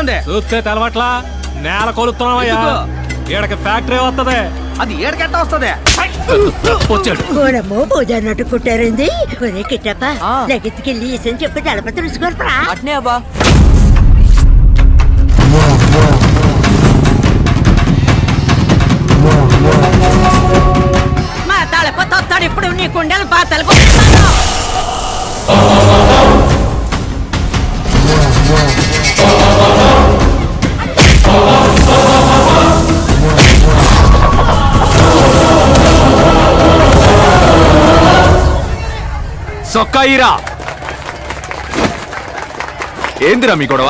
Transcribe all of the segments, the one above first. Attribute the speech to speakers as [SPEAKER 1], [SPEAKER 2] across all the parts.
[SPEAKER 1] చేస్తోంది
[SPEAKER 2] చూస్తే తెలవట్లా? నేల కొలుస్తున్నామయ్యా
[SPEAKER 1] ఎందుకు?
[SPEAKER 2] ఈడకి ఫ్యాక్టరీ వస్తుంది
[SPEAKER 1] అది ఏడకెట్ట వస్తుంది?
[SPEAKER 2] వచ్చాడు.
[SPEAKER 3] ఓడమ్మో పూజ అన్నట్టు కుట్టారండి ఒరే కిట్టప్ప
[SPEAKER 1] ఆ.
[SPEAKER 3] లగెత్తుకెళ్ళి ఈసని చెప్పి నడప తెలుసుకోరా
[SPEAKER 1] అట్నే అబ్బా.
[SPEAKER 3] మా తలప తొత్తాడు ఇప్పుడు నీ కుండలు పాతలు
[SPEAKER 4] సొక్కాయిరా ఏందిరా మీ గొడవ?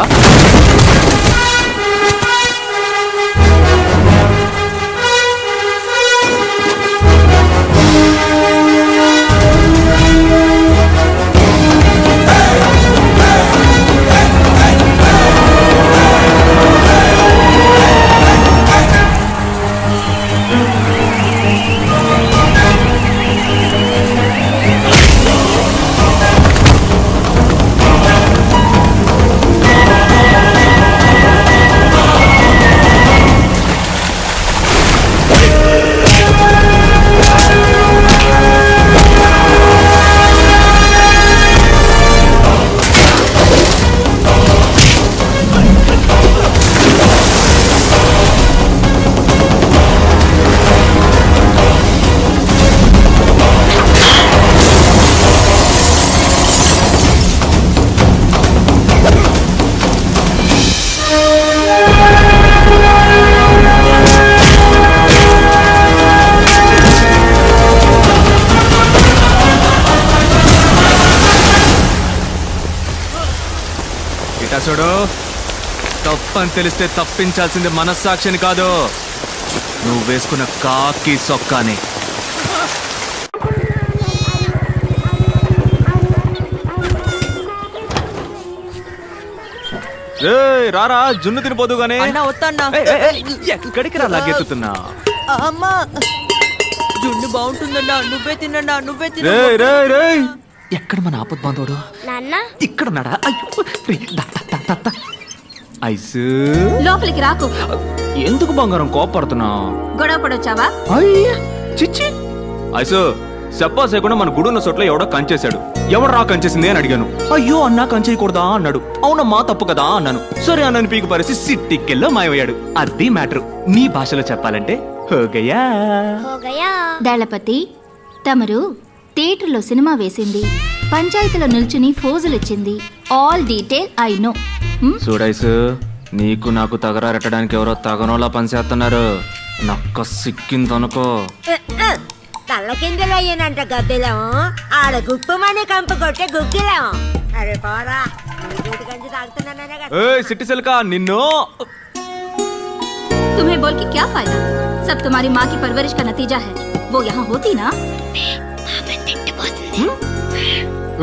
[SPEAKER 4] ఇటా చూడు? తప్పని తెలిస్తే తప్పించాల్సింది మనస్సాక్షిని కాదు. నువ్వు వేసుకున్న కాకి సొక్కాని. రారా జున్ను తినిపోదు గానీ. ఎక్కడికి రా లాగెత్తుతున్నా?
[SPEAKER 1] అమ్మా. జున్ను బాగుంటుందన్నా నువ్వే తినన్నా నువ్వే తిన
[SPEAKER 4] రేయ్ రేయ్ రేయ్. ఎక్కడ మన ఆపద్ బాంధవుడు?
[SPEAKER 5] నాన్న?
[SPEAKER 4] ఇక్కడ ఉన్నాడా? అయ్యో రేయ్, దా, దా, దా, దా, దా. ఐసు.
[SPEAKER 5] లోపలికి రాకు.
[SPEAKER 4] ఎందుకు బంగారం కోపడుతున్నావు
[SPEAKER 5] గొడవ పడొచ్చావా?
[SPEAKER 4] అయ్యా చిచ్చి. ఐసు చెప్పా చేయకుండా మన గుడున్న చోట్ల ఎవడో కంచేశాడు. ఎవడు రా కంచేసింది అని అడిగాను. అయ్యో అన్నా కంచేయకూడదా అన్నాడు. అవునమ్మా తప్పు కదా అన్నాను. సరే అన్నని పీకు పరిసి సిట్టికెల్లో మాయమయ్యాడు. అది మ్యాటర్. నీ భాషలో చెప్పాలంటే హోగయా
[SPEAKER 5] దళపతి తమరు థియేటర్లో సినిమా వేసింది పంచాయతీలో నిల్చుని ఫోజులిచ్చింది ఆల్ డీటెయిల్ ఐ నో
[SPEAKER 4] చూడైసు నీకు నాకు తగరారెట్టడానికి ఎవరో తగనోలా పనిచేస్తున్నారు నక్క సిక్కిందనుకో
[SPEAKER 3] తల్ల కిందలు అయ్యానంట గద్దెలం ఆడ గుప్పమని కంపు కొట్టే గుగ్గిలం అరే పోరా నీటి గంజి తాగుతున్నాననే కదా.
[SPEAKER 4] ఏయ్ సిట్టి సిల్కా నిన్ను
[SPEAKER 5] तुम्हें बोल के क्या फायदा सब तुम्हारी माँ की परवरिश का नतीजा है वो यहाँ होती ना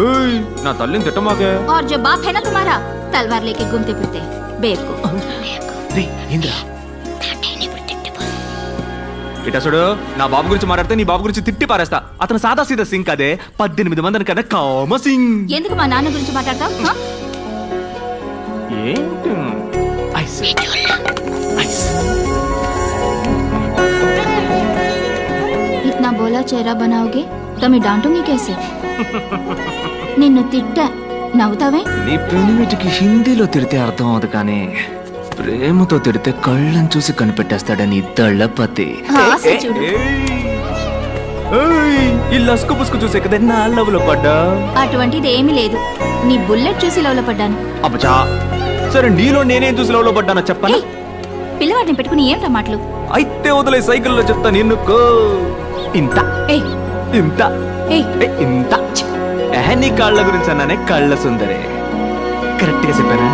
[SPEAKER 4] ఏయ్ నా తల్లిని తిట్టమాకే
[SPEAKER 5] और जो बाप है ना तुम्हारा तलवार लेके घूमते फिरते बेवकूफ
[SPEAKER 4] ఇట చూడు నా బాబు గురించి మాట్లాడితే నీ బాబు గురించి తిట్టి పారేస్తా అతను సాదా సీదా సింగ్ అదే పద్దెనిమిది మందిని కదా కామ సింగ్
[SPEAKER 5] ఎందుకు మా నాన్న గురించి మాట్లాడతావు
[SPEAKER 4] ఏంటి ఐస్ ఐస్
[SPEAKER 5] चेहरा बनाओगे तो मैं डांटूंगी कैसे నిన్ను తిట్టా నవ్వుతావే
[SPEAKER 4] నీ పెనిమిటికి హిందీలో తిడితే అర్థం అవదు కానీ ప్రేమతో తిడితే కళ్ళని చూసి కనిపెట్టేస్తాడని దళపతి
[SPEAKER 5] ఆశ చూడు.
[SPEAKER 4] ఈ లస్కు పుస్కు చూసే కదా నా లవ్లో పడ్డా
[SPEAKER 5] అటువంటిది ఏమీ లేదు నీ బుల్లెట్ చూసి లవ్లో పడ్డాను
[SPEAKER 4] అబ్బచా సరే నీలో నేనేం చూసి లవ్లో పడ్డానో చెప్పనా
[SPEAKER 5] ఏయ్, పిల్లవాడిని పెట్టుకుని ఏంటా మాటలు?
[SPEAKER 4] అయితే వదిలే సైకిల్లో చెప్తా నిన్నుకో ఇంత.
[SPEAKER 5] ఏయ్.
[SPEAKER 4] ఇంత.
[SPEAKER 5] ఏయ్.
[SPEAKER 4] ఏ, ఇంత. ఏ, నీ కాళ్ళ గురించి అన్నానే కళ్ళ సుందరే. కరెక్ట్గా చెప్పానా?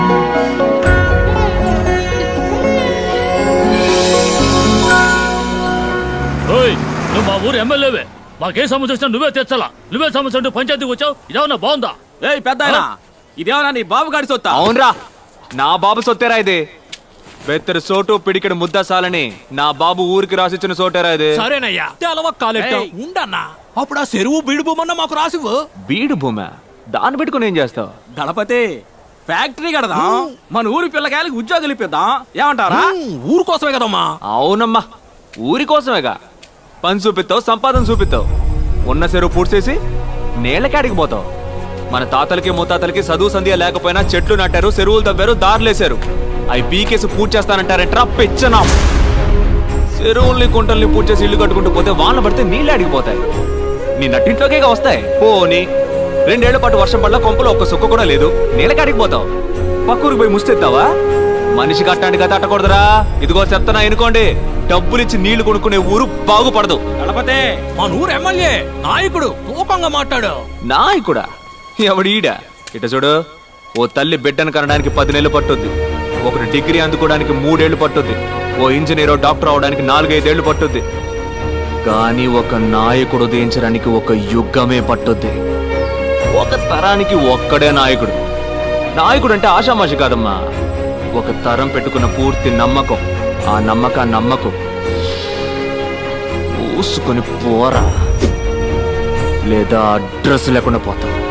[SPEAKER 6] ఓయ్ నువ్వు మా ఊరు ఎమ్మెల్యేవే. మాకే సమస్య వచ్చినా నువ్వే తెచ్చాలా. నువ్వే సమస్య అంటూ పంచాయతీకి వచ్చావు? ఇదేమన్నా బాగుందా?
[SPEAKER 2] ఏయ్ పెద్ద ఇదేమన్నా నీ బాబు గాడి సొత్తా?
[SPEAKER 4] అవునరా. నా బాబు సొత్తేరా ఇది? బెత్తరు సోటు పిడికెడు ముద్ద సాలని. నా బాబు ఊరికి రాసిచ్చిన సోటేరా ఇది?
[SPEAKER 2] సరేనయ్యా. తెలవ కాలెట్ట.
[SPEAKER 6] ఏయ్.
[SPEAKER 2] ఉండన్నా. అప్పుడు ఆ చెరువు బీడు బొమ్మన్న మాకు రాసివ్వు.
[SPEAKER 4] బీడు భూమ దాన్ని పెట్టుకుని ఏం చేస్తావు?
[SPEAKER 2] దళపతి ఫ్యాక్టరీ కడదాం. మన ఊరి పిల్లకాయలకి ఉద్యోగాలు ఇప్పిద్దాం. ఏమంటారా? ఊరు కోసమే కదమ్మా.
[SPEAKER 4] అవునమ్మా. ఊరి కోసమేగా. పని చూపిస్తావు సంపాదన చూపిస్తావు. ఉన్న చెరువు పూడ్చేసి నేలకాడికి పోతావు. మన తాతలకి ముత్తాతలకి చదువు సంధ్య లేకపోయినా చెట్లు నాటారు చెరువులు తవ్వారు దారులేశారు అవి పీకేసి పూజ చేస్తానంటారంటరా? పెచ్చనా! చెరువుల్ని కుంటల్ని పూజ చేసి ఇల్లు కట్టుకుంటూ పోతే వాన పడితే నీళ్ళు అడిగిపోతాయి. నీ నట్టింట్లోకే వస్తాయి. పోని రెండేళ్ళ పాటు వర్షం పడ్డ కొంపలో ఒక్క సుక్క కూడా లేదు. నీళ్ళకాడికి పోతావు పక్కూరికి పోయి ముస్తెత్తావా? మనిషి కట్టానికి తట్టకూడదురా ఇదిగో చెప్తానా ఎనుకోండి డబ్బులిచ్చి నీళ్ళు కొనుక్కునే ఊరు బాగుపడదు.
[SPEAKER 2] మన ఊరు ఎమ్మెల్యే నాయకుడు తూకంగా మాట్లాడు
[SPEAKER 4] నాయకుడా? ఎవడీడా ఇట చూడు ఓ తల్లి బిడ్డను కనడానికి పది నెలలు పట్టుద్ది. ఒకరు డిగ్రీ అందుకోవడానికి మూడేళ్ళు పట్టుద్ది. ఓ ఇంజనీరో డాక్టర్ అవడానికి నాలుగైదేళ్ళు పట్టుద్ది. కానీ ఒక నాయకుడు ఉదయించడానికి ఒక యుగమే పట్టుద్ది. ఒక తరానికి ఒక్కడే నాయకుడు. నాయకుడు అంటే ఆషామాషి కాదమ్మా. ఒక తరం పెట్టుకున్న పూర్తి నమ్మకం. ఆ నమ్మక నమ్మకం. పూసుకొని పోరా. లేదా అడ్రస్ లేకుండా పోతావు.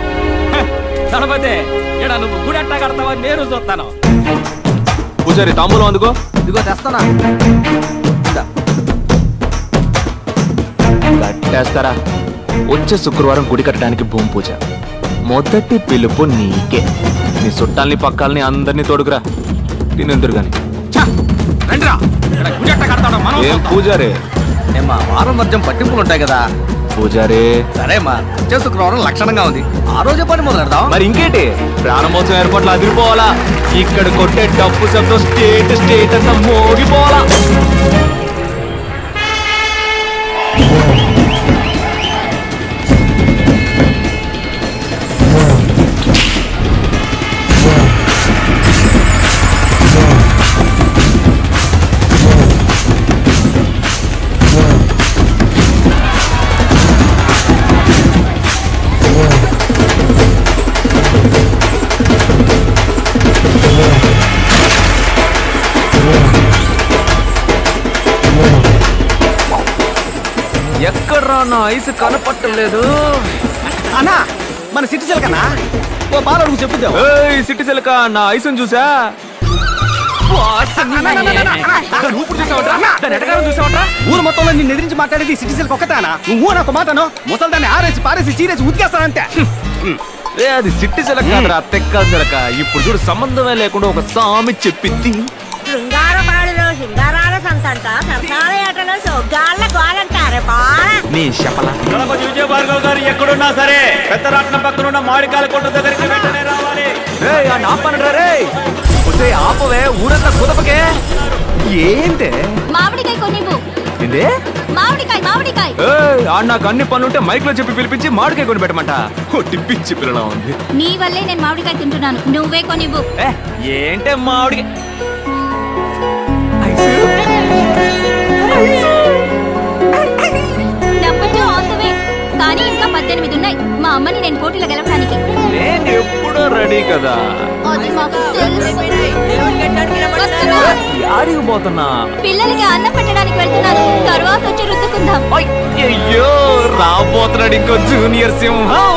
[SPEAKER 2] దళపతే ఇక్కడ నువ్వు గుడి ఎట్టా కడతావని నేను చూస్తాను
[SPEAKER 4] పూజారి తాంబూలం అందుకో.
[SPEAKER 2] ఇదిగో తెస్తానా
[SPEAKER 4] కట్టేస్తారా? వచ్చే శుక్రవారం గుడి కట్టడానికి భూమి పూజ. మొదటి పిలుపు నీకే. నీ చుట్టాల్ని పక్కాలని అందరినీ తోడుకురా. తినెందురు గాని. పూజారే?
[SPEAKER 7] ఏమ్మా వారం వర్జం పట్టింపులు ఉంటాయి కదా.
[SPEAKER 4] పూజారే.
[SPEAKER 7] సరేమ్మా వచ్చే శుక్రవారం లక్షణంగా ఉంది. ఆ రోజే పని మొదలు పెడదాం
[SPEAKER 4] మరి ఇంకేంటి? ప్రాణమోత్సవం ఏర్పాట్లు అదిరిపోవాలా? ఇక్కడ కొట్టే డప్పు శబ్దం స్టేట్ స్టేట్ అంతా మోగిపోవాలా? ఎక్కడ్రా నా ఐసు కనపట్టలేదు
[SPEAKER 7] అన్నా మన సిటిజన్ కన్నా ఓ బాల అడుగు చెప్పుద్దాం.
[SPEAKER 4] ఏయ్ సిట్టి సిలక నా ఐసుని చూసా?
[SPEAKER 7] ఊరు మొత్తంలో నిన్ను ఎదిరించి మాట్లాడేది సిటిజన్ ఒక్కతానా నువ్వు నాకు మాటను? ముసలి దాన్ని ఆరేసి పారేసి చీరేసి ఉతికేస్తానంతే
[SPEAKER 4] రే అది సిట్టి సిలక కాదురా తెక్కల సిలక? ఇప్పుడు చూడు సంబంధమే లేకుండా ఒక సామి చెప్పింది నీ శపల.
[SPEAKER 8] గణపతి విజయ భార్గవ్ గారు ఎక్కడున్నా సరే పెద్దరాట్నం పక్కన ఉన్న మామిడికాయల కొట్టు దగ్గరికి వెంటనే రావాలి.
[SPEAKER 4] రేయ్ ఆ నాపనరా రే? ఒసే ఆపవే ఊరంతా కుదపకే. ఏంటే?
[SPEAKER 5] మామిడికాయ కొనివ్వు.
[SPEAKER 4] ఏందే?
[SPEAKER 5] మామిడికాయ మామిడికాయ.
[SPEAKER 4] ఏయ్ ఆడ నాకు అన్ని పనులుంటే మైక్లో చెప్పి పిలిపించి మామిడికాయ కొని పెట్టమంట. పిచ్చి పిల్లలా ఉంది.
[SPEAKER 5] నీ వల్లే నేను మామిడికాయ తింటున్నాను. నువ్వే కొనివ్వు.
[SPEAKER 4] ఏ ఏంటే మామిడి
[SPEAKER 5] పద్దెనిమిది ఉన్నాయి మా అమ్మని నేను పోటీలో గెలవడానికి.
[SPEAKER 4] నేను ఎప్పుడో రెడీ కదా.
[SPEAKER 5] అది మాకు తెలుసు.
[SPEAKER 4] యాడికి పోతున్నా.
[SPEAKER 5] పిల్లలకి అన్నం పెట్టడానికి వెళ్తున్నాను తర్వాత వచ్చి రుద్దుకుందాం.
[SPEAKER 4] అయ్యయ్యో రాబోతున్నాడు ఇంకో జూనియర్ సింహం.